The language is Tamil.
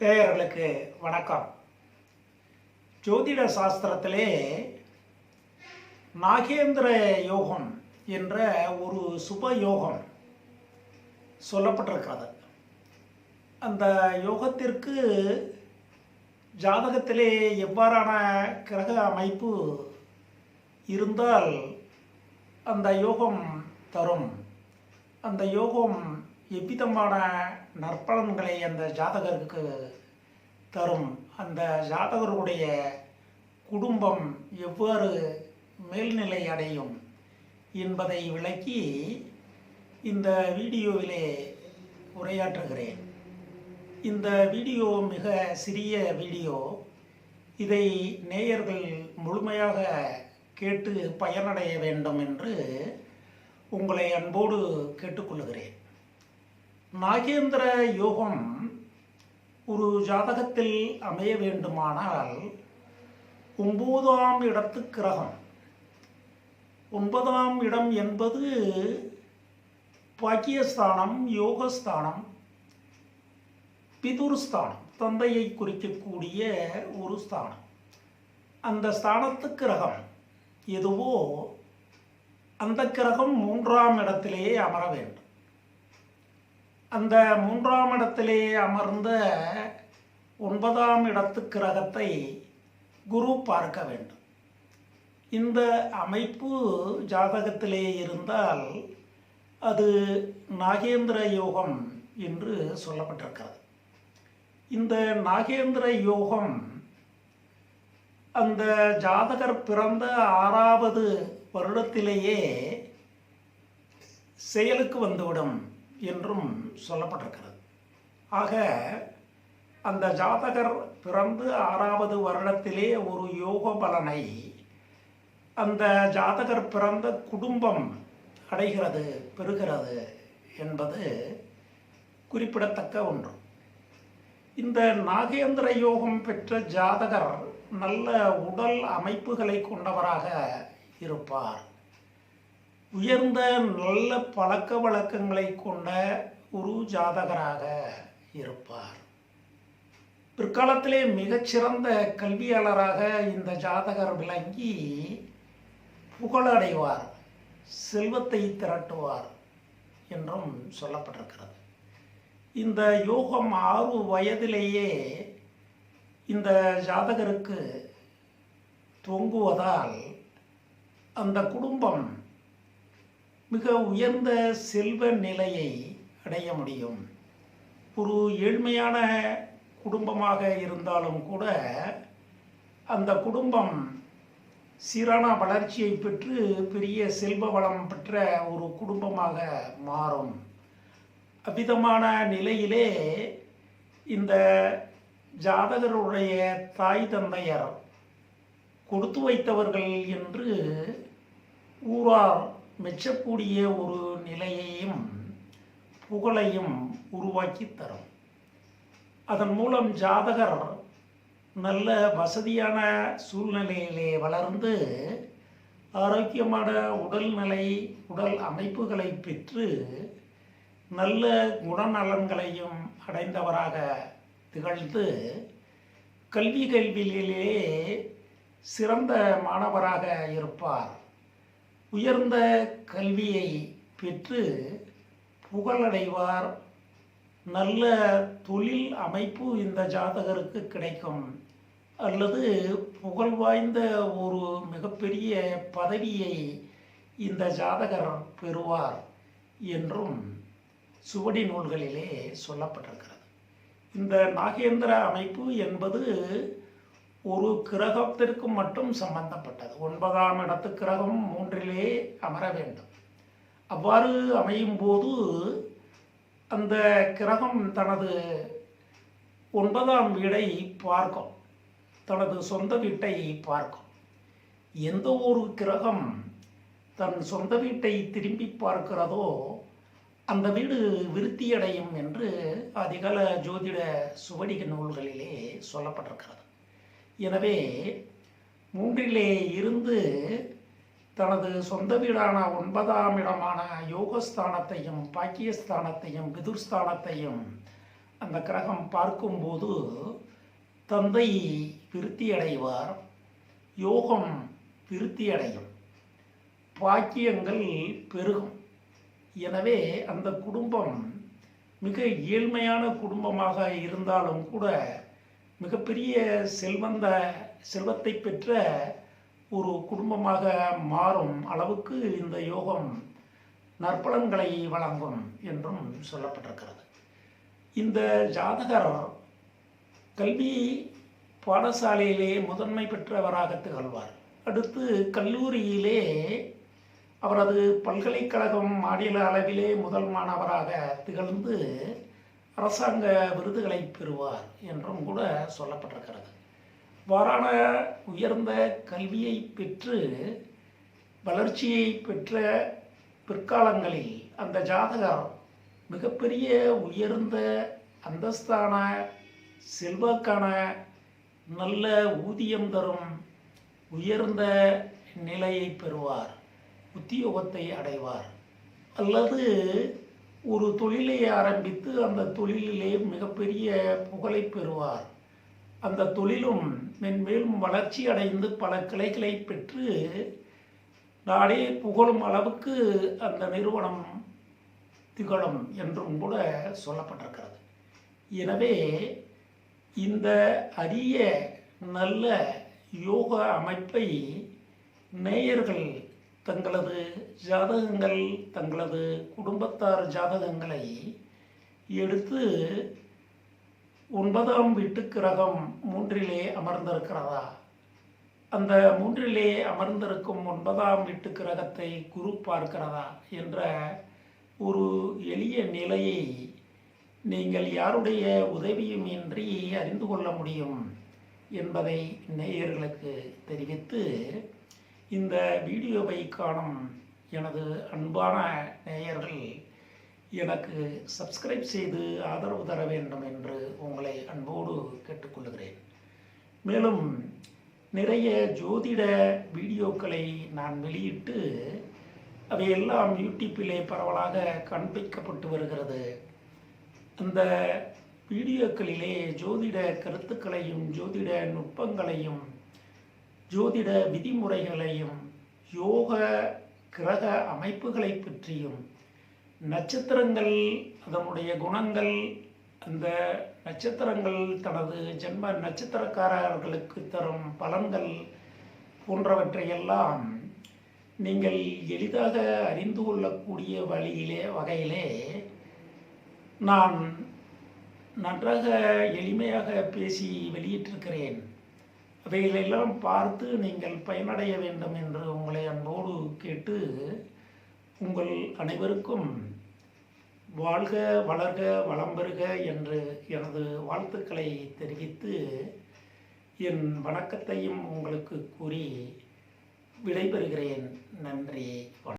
நேயர்களுக்கு வணக்கம். ஜோதிட சாஸ்திரத்திலே நாகேந்திர யோகம் என்ற ஒரு சுப யோகம் சொல்லப்பட்டிருக்கிறது அந்த யோகத்திற்கு ஜாதகத்திலே எவ்வாறான கிரக அமைப்பு இருந்தால் அந்த யோகம் தரும். அந்த யோகம் எவ்விதமான நற்பலன்களை அந்த ஜாதகருக்கு தரும். அந்த ஜாதகருடைய குடும்பம் எவ்வாறு மேல்நிலை அடையும் என்பதை விளக்கி இந்த வீடியோவிலே உரையாற்றுகிறேன். இந்த வீடியோ மிக சிறிய வீடியோ. இதை நேயர்கள் முழுமையாக கேட்டு பயனடைய வேண்டும் என்று உங்களை அன்போடு கேட்டுக்கொள்கிறேன். நாகேந்திர யோகம் ஒரு ஜாதகத்தில் அமைய வேண்டுமானால் ஒன்பதாம் இடத்து கிரகம். ஒன்பதாம் இடம் என்பது பாக்கியஸ்தானம் யோகஸ்தானம் பிதுர்ஸ்தானம் தந்தையை குறிக்கக்கூடிய ஒரு ஸ்தானம். அந்த ஸ்தானத்து கிரகம் எதுவோ அந்த கிரகம் மூன்றாம் இடத்திலேயே அமர வேண்டும். அந்த மூன்றாம் இடத்திலே அமர்ந்த ஒன்பதாம் இடத்து கிரகத்தை குரு பார்க்க வேண்டும். இந்த அமைப்பு ஜாதகத்திலே இருந்தால் அது நாகேந்திர யோகம் என்று சொல்லப்பட்டிருக்கிறது. இந்த நாகேந்திர யோகம் அந்த ஜாதகர் பிறந்த ஆறாவது வருடத்திலேயே செயலுக்கு வந்துவிடும். என்றும் சொல்லப்பட்டிருக்கிறது. ஆக அந்த ஜாதகர் பிறந்து ஆறாவது வருடத்திலே ஒரு யோக பலனை அந்த ஜாதகர் பிறந்த குடும்பம் அடைகிறது பெறுகிறது என்பது குறிப்பிடத்தக்க ஒன்று. இந்த நாகேந்திர யோகம் பெற்ற ஜாதகர் நல்ல உடல் அமைப்புகளை கொண்டவராக இருப்பார். உயர்ந்த நல்ல பழக்க வழக்கங்களை கொண்ட குரு ஜாதகராக இருப்பார். பிற்காலத்திலே மிகச்சிறந்த கல்வியாளராக இந்த ஜாதகர் விளங்கி புகழடைவார் செல்வத்தை திரட்டுவார் என்றும் சொல்லப்பட்டிருக்கிறது. இந்த யோகம் ஆறு வயதிலேயே இந்த ஜாதகருக்கு தொங்குவதால் அந்த குடும்பம் மிக உயர்ந்த செல்வ நிலையை அடைய முடியும். ஒரு ஏழ்மையான குடும்பமாக இருந்தாலும் கூட அந்த குடும்பம் சீரான வளர்ச்சியை பெற்று பெரிய செல்வ வளம் பெற்ற ஒரு குடும்பமாக மாறும். அவ்விதமான நிலையிலே இந்த ஜாதகருடைய தாய் தந்தையர் கொடுத்து வைத்தவர்கள் என்று ஊரார் மெச்சக்கூடிய ஒரு நிலையையும் புகழையும் உருவாக்கி தரும். அதன் மூலம் ஜாதகர் நல்ல வசதியான சூழ்நிலையிலே வளர்ந்து ஆரோக்கியமான உடல்நிலை உடல் அமைப்புகளை பெற்று நல்ல குணநலன்களையும் அடைந்தவராக திகழ்ந்து கல்வி கல்வியிலே சிறந்த மாணவராக இருப்பார். உயர்ந்த கல்வியை பெற்று புகழடைவார். நல்ல தொழில் அமைப்பு இந்த ஜாதகருக்கு கிடைக்கும். அல்லது புகழ் வாய்ந்த ஒரு மிகப்பெரிய பதவியை இந்த ஜாதகர் பெறுவார் என்றும் சுவடி நூல்களிலே சொல்லப்பட்டிருக்கிறது. இந்த நாகேந்திர அமைப்பு என்பது ஒரு கிரகத்திற்கு மட்டும் சம்பந்தப்பட்டது. ஒன்பதாம் இடத்து கிரகம் மூன்றிலே அமர வேண்டும். அவ்வாறு அமையும் போது அந்த கிரகம் தனது ஒன்பதாம் வீடை பார்க்கும். தனது சொந்த வீட்டை பார்க்கும். எந்த ஒரு கிரகம் தன் சொந்த வீட்டை திரும்பி பார்க்கிறதோ அந்த வீடு விருத்தியடையும் என்று அதிகால ஜோதிட சுவடிக நூல்களிலே சொல்லப்பட்டிருக்கிறது. எனவே மூன்றிலே இருந்து தனது சொந்த வீடான ஒன்பதாம் இடமான யோகஸ்தானத்தையும் பாக்கியஸ்தானத்தையும் விதுர்ஸ்தானத்தையும் அந்த கிரகம் பார்க்கும்போது தந்தை விருத்தி அடைவார் யோகம் விருத்தி அடையும் பாக்கியங்கள் பெருகும். எனவே அந்த குடும்பம் மிக ஏழ்மையான குடும்பமாக இருந்தாலும் கூட மிகப்பெரிய செல்வந்த செல்வத்தை பெற்ற ஒரு குடும்பமாக மாறும் அளவுக்கு இந்த யோகம் நற்பலன்களை வழங்கும் என்றும் சொல்லப்பட்டிருக்கிறது. இந்த ஜாதகர் கல்வி பாடசாலையிலே முதன்மை பெற்றவராக திகழ்வார். அடுத்து கல்லூரியிலே அவரது பல்கலைக்கழகம் மாநில அளவிலே முதல் மாணவராக திகழ்ந்து அரசாங்க விருதுகளை பெறுவார் என்றும் கூட சொல்லப்பட்டிருக்கிறது. வாரான உயர்ந்த கல்வியை பெற்று வளர்ச்சியை பெற்ற பிற்காலங்களில் அந்த ஜாதகர் மிகப்பெரிய உயர்ந்த அந்தஸ்தான செல்வாக்கான நல்ல ஊதியம் தரும் உயர்ந்த நிலையை பெறுவார் உத்தியோகத்தை அடைவார். அல்லது ஒரு தொழிலை ஆரம்பித்து அந்த தொழிலிலே மிகப்பெரிய புகழை பெறுவார். அந்த தொழிலும் மென்மேலும் வளர்ச்சி அடைந்து பல கிளைகளை பெற்று நாடே புகழும் அளவுக்கு அந்த நிறுவனம் திகழும் என்றும் கூட சொல்லப்பட்டிருக்கிறது. எனவே இந்த அரிய நல்ல யோக அமைப்பை நேயர்கள் தங்களது ஜாதகங்கள் தங்களது குடும்பத்தார் ஜாதகங்களை எடுத்து ஒன்பதாம் வீட்டு கிரகம் மூன்றிலே அமர்ந்திருக்கிறதா? அந்த மூன்றிலே அமர்ந்திருக்கும் ஒன்பதாம் வீட்டு கிரகத்தை குரு பார்க்கிறதா? என்ற ஒரு எளிய நிலையை நீங்கள் யாருடைய உதவியும் இன்றி அறிந்து கொள்ள முடியும் என்பதை நேயர்களுக்கு தெரிவித்து இந்த வீடியோவை காணும் எனது அன்பான நேயர்கள் எனக்கு சப்ஸ்கிரைப் செய்து ஆதரவு தர வேண்டும் என்று உங்களை அன்போடு கேட்டுக்கொள்கிறேன். மேலும் நிறைய ஜோதிட வீடியோக்களை நான் வெளியிட்டு அவையெல்லாம் யூடியூப்பிலே பரவலாக காண்பிக்கப்பட்டு வருகிறது. அந்த வீடியோக்களிலே ஜோதிட கருத்துக்களையும் ஜோதிட நுட்பங்களையும் ஜோதிட விதிமுறைகளையும் யோக கிரக அமைப்புகளை பற்றியும் நட்சத்திரங்கள் அதனுடைய குணங்கள் அந்த நட்சத்திரங்கள் தனது ஜென்ம நட்சத்திரக்காரர்களுக்கு தரும் பலன்கள் போன்றவற்றையெல்லாம் நீங்கள் எளிதாக அறிந்து கொள்ளக்கூடிய வழியிலே வகையிலே நான் நன்றாக எளிமையாக பேசி வெளியிட்டிருக்கிறேன். அவைகளெல்லாம் பார்த்து நீங்கள் பயனடைய வேண்டும் என்று உங்களை அன்போடு கேட்டு உங்கள் அனைவருக்கும் வாழ்க வளர்க வளம் பெறுக என்று எனது வாழ்த்துக்களை தெரிவித்து என் வணக்கத்தையும் உங்களுக்கு கூறி விடைபெறுகிறேன். நன்றி வணக்கம்.